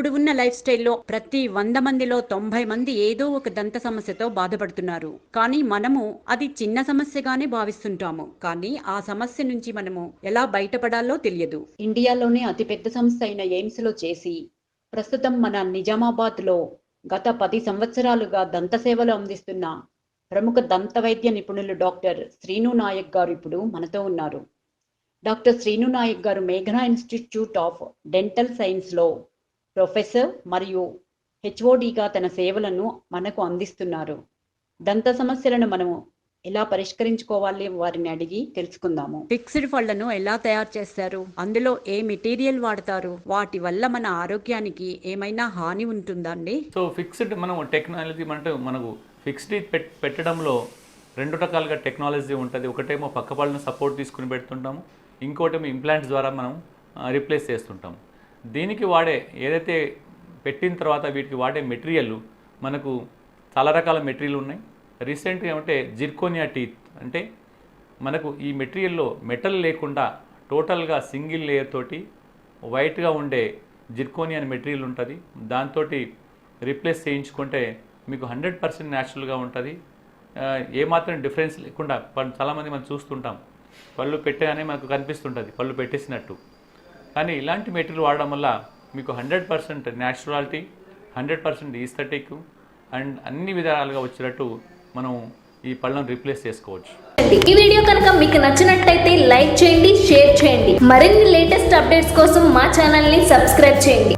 ఇప్పుడు ఉన్న లైఫ్ స్టైల్లో ప్రతి వంద మందిలో తొంభై మంది ఏదో ఒక దంత సమస్యతో బాధపడుతున్నారు. కానీ మనము అది చిన్న సమస్యగానే భావిస్తుంటాము. కానీ ఆ సమస్య నుంచి మనము ఎలా బయటపడాలో తెలియదు. ఇండియాలోనే అతిపెద్ద సంస్థ అయిన ఎయిమ్స్లో చేసి ప్రస్తుతం మన నిజామాబాద్లో గత పది సంవత్సరాలుగా దంత సేవలు అందిస్తున్న ప్రముఖ దంత వైద్య నిపుణులు డాక్టర్ శ్రీను నాయక్ గారు ఇప్పుడు మనతో ఉన్నారు. డాక్టర్ శ్రీను నాయక్ గారు మేఘనా ఇన్స్టిట్యూట్ ఆఫ్ డెంటల్ సైన్స్లో ప్రొఫెసర్ మరియు హెచ్ఓడిగా తన సేవలను మనకు అందిస్తున్నారు. దంత సమస్యలను మనము ఎలా పరిష్కరించుకోవాలి వారిని అడిగి తెలుసుకుందాము. ఫిక్స్డ్ పళ్ళను ఎలా తయారు చేస్తారు? అందులో ఏ మెటీరియల్ వాడతారు? వాటి వల్ల మన ఆరోగ్యానికి ఏమైనా హాని ఉంటుందండి సో ఫిక్స్డ్ మనం టెక్నాలజీ అంటే మనకు ఫిక్స్డ్ పెట్ పెట్టడంలో రెండు రకాలుగా టెక్నాలజీ ఉంటుంది. ఒకటేమో పక్క పళ్ళను సపోర్ట్ తీసుకుని పెడుతుంటాము. ఇంకోటేమో ఇంప్లాంట్స్ ద్వారా మనం రీప్లేస్ చేస్తుంటాం దీనికి వాడే ఏదైతే పెట్టిన తర్వాత వీటికి వాడే మెటీరియల్ మనకు చాలా రకాల మెటీరియల్ ఉన్నాయి. రీసెంట్గా ఏమంటే జిర్కోనియా టీత్ అంటే మనకు ఈ మెటీరియల్లో మెటల్ లేకుండా టోటల్గా సింగిల్ లేయర్ తోటి వైట్గా ఉండే జిర్కోనియా అనే మెటీరియల్ ఉంటుంది. దాంతో రీప్లేస్ చేయించుకుంటే మీకు హండ్రెడ్ పర్సెంట్ న్యాచురల్గా ఉంటుంది. ఏమాత్రం డిఫరెన్స్ లేకుండా చాలామంది మనం చూస్తుంటాం. పళ్ళు పెట్టగానే మనకు కనిపిస్తుంటుంది పళ్ళు పెట్టేసినట్టు. కానీ ఇలాంటి మెటీరియల్ వాడడం వల్ల మీకు hundred percent naturality hundred percent aesthetic and అన్ని విధాలుగా వచ్చేటట్టు మనం ఈ పళ్ళను రీప్లేస్ చేసుకోవచ్చు. ఈ వీడియో కనుక మీకు నచ్చినట్టయితే లైక్ చేయండి షేర్ చేయండి. మరిన్ని లేటెస్ట్ అప్డేట్స్ కోసం మా ఛానల్ని సబ్స్క్రైబ్ చేయండి.